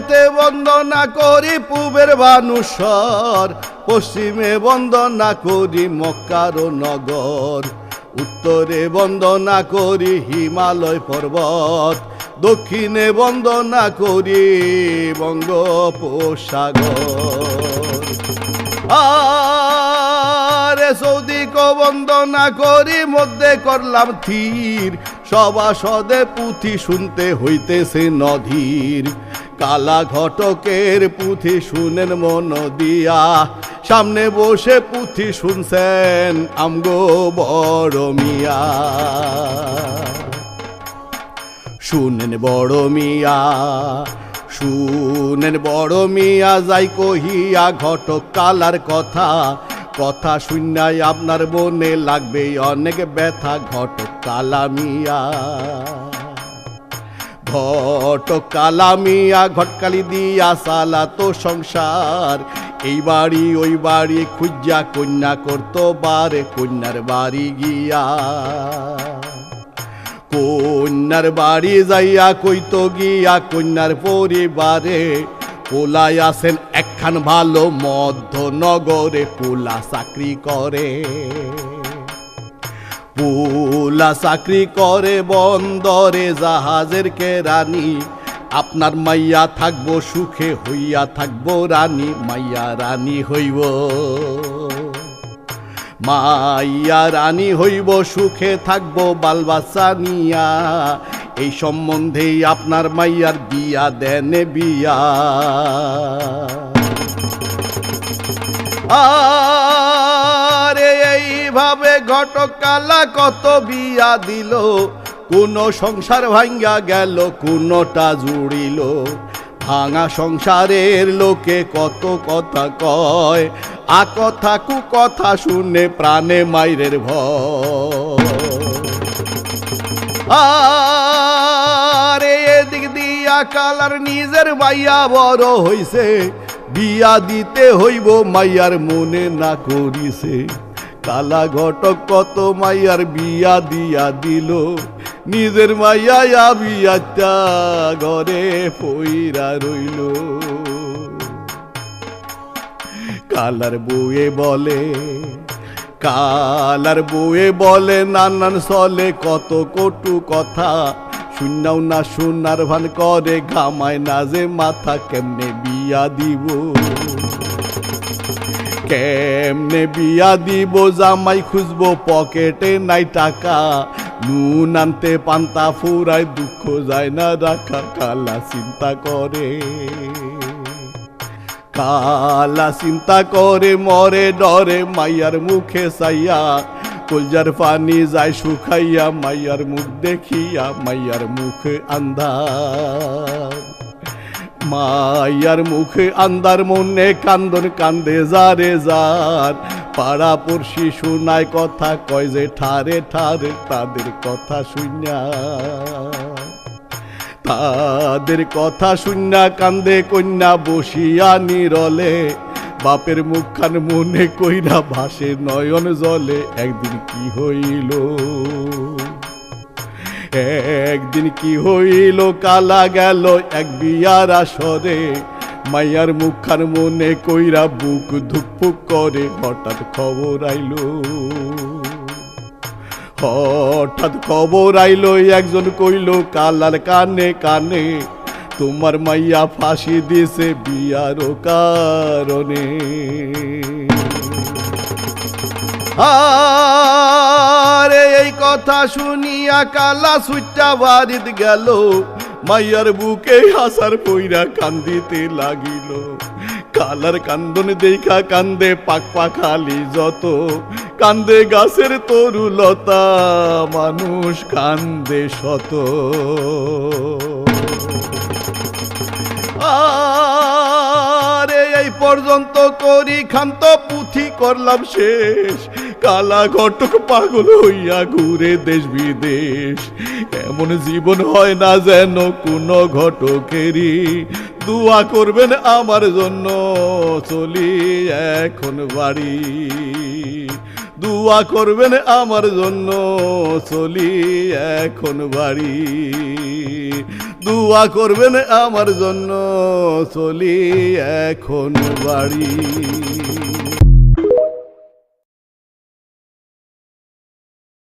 পূবেতে বন্দনা করি পূবের বানুসর, পশ্চিমে বন্দনা করি মক্কার নগর, উত্তরে বন্দনা করি হিমালয় পর্বত, দক্ষিণে বন্দনা করি বঙ্গোপসাগর। আরে সৌদি কো বন্দনা করি, মধ্যে করলাম থির সভাসদে পুঁথি শুনতে হইতেছে নধীর। কালা ঘটকের পুঁথি শুনেন মন দিয়া। সামনে বসে পুঁথি শুনছেন আমগো বড় মিয়া। শুনেন বড় মিয়া, শুনেন বড় মিয়া, যাই কহিয়া ঘটক কালার কথা। কথা শুনাই আপনার মনে লাগবে, অনেক ব্যথা, ঘটক কালা মিয়া। ঘটক কালা মিয়া ঘটকালি দিয়া সালা তো সংসার। এই বাড়ি, ওই বাড়ি, খুঁজা কন্যা করতো বারে, কন্যার বাড়ি গিয়া। কন্যার বাড়ি যাইয়া কইতো গিয়া কন্যার পরিবারে। পোলাই আসেন একখান ভালো মধ্যনগরে, পোলা চাকরি করে। পোলা চাকরি করে বন্দরে জাহাজের কেরানি। আপনার মাইয়া থাকব, সুখে হইয়া থাকব, রানী, মাইয়া রানী হইব। মাইয়া রানী হইব, সুখে থাকব বালবাসা নিয়া। এই সম্বন্ধেই আপনার মাইয়ার বিয়া, দেনে বিয়া। আরে এইভাবে ঘটকালা কত বিয়া দিল? কোন সংসার ভাঙ্গা গেল, কোনটা জুড়িল? ভাঙা সংসারের লোকে কত কথা কয়, আ কথা কু কথা শুনে প্রাণে মাইরের ভয়। এদিক দিয়া কালার নিজের মাইয়া বড় হইছে, বিয়া দিতে হইব মাইয়ার মনে না করিছে। কালা ঘটক কত মাইয়ার বিয়া দিয়া দিল। নিজের মাইয়া বিয়াটা ঘরে পইরা রইল। কালার বউয়ে বলে, কালার বউয়ে বলে, নানান চলে কত কটু কথা। শুনাও না শোনার ভান করে, ঘামায় না যে মাথা কেমনে বিয়া দিব। কেমনে বিয়া দিব, জামাই খুঁজবো পকেটে নাই টাকা। নুন আনতে পান্তা ফুরায়, দুঃখ যায় না রাখা। কালা চিন্তা করে। কালা চিন্তা করে, মরে ডরে মাইয়ার মুখে সাইয়া কলজার পানি যায় শুকাইয়া, মাইয়ার মুখ দেখিয়া, মাইয়ার মুখে আন্ধার। মাইয়ার মুখে আন্দার মনে কান্দন কান্দে যারে যার। পাড়া পড়শি শোনায় কথা কয় যে ঠারে ঠারে তাদের কথা শুনিয়া। তাদের কথা শুননা কান্দে কন্যা বসিয়া নিরলে। বাপের মুখখান মনে কইরা ভাসে নয়ন জলে। একদিন কি হইল? একদিন কি হইল, কালা গেল এক বিয়ার আসরে। মাইয়ার মুখার মনে কইরা বুক ধুকপুক করে, হঠাৎ খবর আইলো। হঠাৎ খবর আইলো, একজন কইল, কালার কানে কানে, তোমার মাইয়া ফাঁসি দিছে বিয়ার কারণে। আরে, এই কথা শুনিয়া কালা সুইটা বাড়িত গেল। মাইয়ার বুকে হাসার পইরা কান্দিতে লাগিল। কালার কান্দন দেখা কান্দে পাক পাখালি যত। কান্দে গাছের তরুলতা, মানুষ কান্দে শত। আরে, এই পর্যন্ত করি খান্ত পুঁথি করলাম শেষ। কালা ঘটক পাগল হইয়া ঘুরে দেশ বিদেশ। এমন জীবন হয় না যেন কোনো ঘটকেরই। দুয়া করবেন আমার জন্য, চলি এখন বাড়ি। দুয়া করবেন আমার জন্য, চলি এখন বাড়ি। দুয়া করবেন আমার জন্য, চলি এখন বাড়ি।